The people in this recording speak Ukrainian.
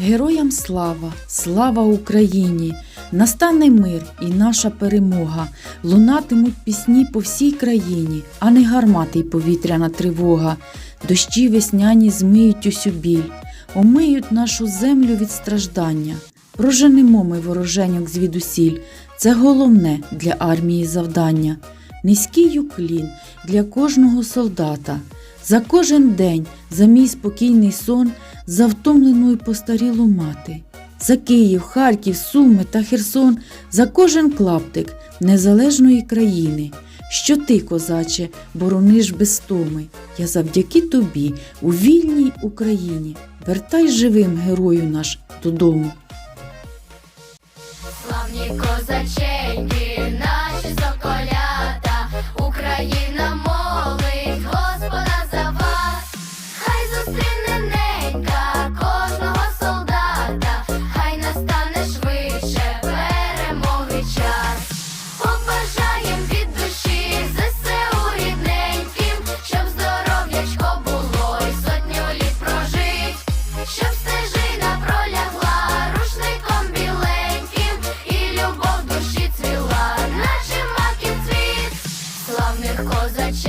Героям слава, слава Україні! Настане мир і наша перемога. Лунатимуть пісні по всій країні, а не гармати й повітряна тривога. Дощі весняні змиють усю біль, омиють нашу землю від страждання. Проженемо ми вороженьок звідусіль. Це головне для армії завдання. Низький уклін для кожного солдата. За кожен день, за мій спокійний сон, за втомлену й постарілу мати. За Київ, Харків, Суми та Херсон, за кожен клаптик незалежної країни. Що ти, козаче, борониш без томи. Я завдяки тобі у вільній Україні. Вертай живим герою наш додому. Славні козаченьки, славних козачів.